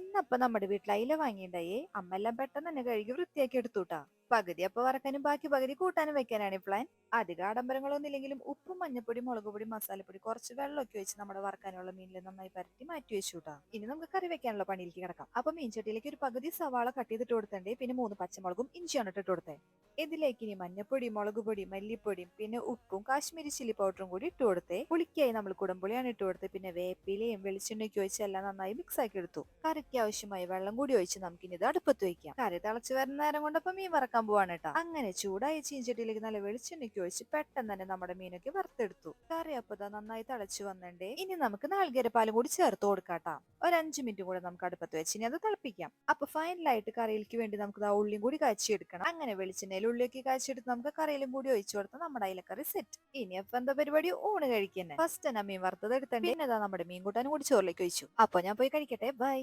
in ഇന്നപ്പൊ നമ്മുടെ വീട്ടിൽ അയില വാങ്ങിണ്ടായേ അമ്മ എല്ലാം പെട്ടെന്ന് തന്നെ കഴുകി വൃത്തിയാക്കി എടുത്തുട്ടാ. പകുതി അപ്പൊ വറക്കാനും ബാക്കി പകുതി കൂട്ടാനും വെക്കാനാണ് ഈ പ്ലാൻ അധികം ആഡംബരങ്ങളൊന്നും ഇല്ലെങ്കിലും ഉപ്പും മഞ്ഞപ്പൊടി മുളക് പൊടി മസാലപ്പൊടി കുറച്ച് വെള്ളമൊക്കെ വെച്ച് നമ്മുടെ വറക്കാനുള്ള മീനിൽ നന്നായി പരത്തി മാറ്റി വെച്ചു വെച്ചുട്ടാ. ഇനി നമുക്ക് കറി വെക്കാനുള്ള പണിയിലേക്ക് കിടക്കാം. അപ്പൊ മീൻചട്ടിയിലേക്ക് ഒരു പകുതി സവാള കട്ട് ചെയ്തിട്ട് കൊടുത്തണ്ടേ? പിന്നെ മൂന്ന് പച്ചമുളകും ഇഞ്ചിയാണ് ഇട്ടിട്ട് കൊടുത്തേ. ഇതിലേക്ക് ഇനി മഞ്ഞപ്പൊടി മുളക് പൊടി മല്ലിപ്പൊടിയും പിന്നെ ഉപ്പും കാശ്മീരി ചില്ലി പൗഡറും കൂടി ഇട്ട് കൊടുത്തേ. പുളിക്കായി നമ്മൾ കുടംപുളിയാണ് ഇട്ട് കൊടുത്തത് പിന്നെ വേപ്പിലയും വെളിച്ചെണ്ണയ്ക്ക് ഒഴിച്ച് എല്ലാം നന്നായി മിക്സ് ആക്കി എടുത്തു. കറിക്ക് ആവശ്യമായ വെള്ളം കൂടി ഒഴിച്ച് നമുക്കിനി ഇത് അടുപ്പത്ത് വെക്കാം. കറി തിളച്ച് വരുന്ന നേരം കൊണ്ടപ്പം മീൻ വറക്കാൻ പോവാണ് കേട്ടോ. അങ്ങനെ ചൂടായ ചീഞ്ചട്ടിയിലേക്ക് നല്ല വെളിച്ചെണ്ണയ്ക്ക് ഒഴിച്ച് പെട്ടെന്ന് തന്നെ നമ്മുടെ മീനൊക്കെ വറുത്തെടുത്തു. കറി അപ്പൊ ദാ നന്നായി തിളച്ചു വന്നിട്ടുണ്ട്. ഇനി നമുക്ക് നാളികേര പാലും കൂടി ചേർത്ത് കൊടുക്കാട്ടാ ഒരു അഞ്ച് മിനിറ്റ് കൂടെ നമുക്ക് അടുപ്പത്ത് വെച്ച് ഇനി അത് തിളപ്പിക്കാം. അപ്പൊ ഫൈനലായിട്ട് കറിയിലേക്ക് വേണ്ടി നമുക്ക് ആ ഉള്ളിയും കൂടി കാച്ചിയെടുക്കണം. അങ്ങനെ വെളിച്ചെണ്ണയിൽ ഉള്ളിയൊക്കെ കാച്ചിയെടുത്ത് നമുക്ക് കറിയിലും കൂടി ഒഴിച്ചു കൊടുത്ത് നമ്മുടെ അയിലക്കറി സെറ്റ് ഇനി അപ്പൊ എന്താ പരിപാടി? ഊണ് കഴിക്കുന്നത് ഫസ്റ്റ് തന്നെ മീൻ വറുത്തത് എടുത്തേ നമ്മുടെ മീൻ കൂട്ടാനും കൂടി ചോറിലേക്ക് ഒഴിച്ചു. അപ്പൊ ഞാൻ പോയി കഴിക്കട്ടെ. ബൈ